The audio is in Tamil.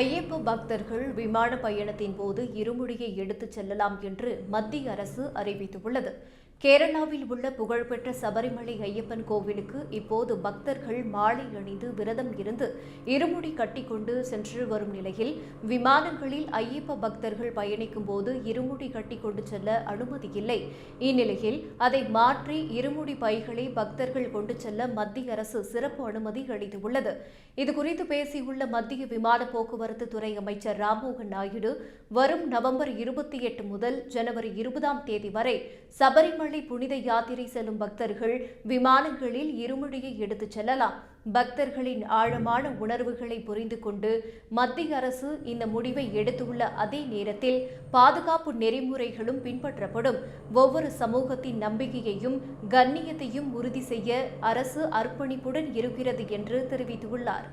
ஐயப்ப பக்தர்கள் விமான பயணத்தின் போது இருமுடியை எடுத்துச் செல்லலாம் என்று மத்திய அரசு அறிவித்துள்ளது. கேரளாவில் உள்ள புகழ்பெற்ற சபரிமலை ஐயப்பன் கோவிலுக்கு இப்போது பக்தர்கள் மாலை அணிந்து விரதம் இருந்து இருமுடி கட்டிக்கொண்டு சென்று வரும் நிலையில் விமானங்களில் ஐயப்ப பக்தர்கள் பயணிக்கும் போது இருமுடி கட்டிக்கொண்டு செல்ல அனுமதி இல்லை. இந்நிலையில் அதை மாற்றி இருமுடி பைகளை பக்தர்கள் கொண்டு செல்ல மத்திய அரசு சிறப்பு அனுமதி அளித்துள்ளது. இதுகுறித்து பேசியுள்ள மத்திய விமான போக்குவரத்து துறை அமைச்சர் ராம்மோகன் நாயுடு வரும் நவம்பர் இருபத்தி எட்டு முதல் ஜனவரி இருபதாம் தேதி வரை சபரிமலை புனித யாத்திரை செல்லும் பக்தர்கள் விமானங்களில் இருமுடியை எடுத்துச் செல்லலாம். பக்தர்களின் ஆழமான உணர்வுகளை புரிந்து கொண்டு மத்திய அரசு இந்த முடிவை எடுத்துள்ள அதே நேரத்தில் பாதுகாப்பு நெறிமுறைகளும் பின்பற்றப்படும். ஒவ்வொரு சமூகத்தின் நம்பிக்கையையும் கண்ணியத்தையும் உறுதி செய்ய அரசு அர்ப்பணிப்புடன் இருக்கிறது என்று தெரிவித்துள்ளார்.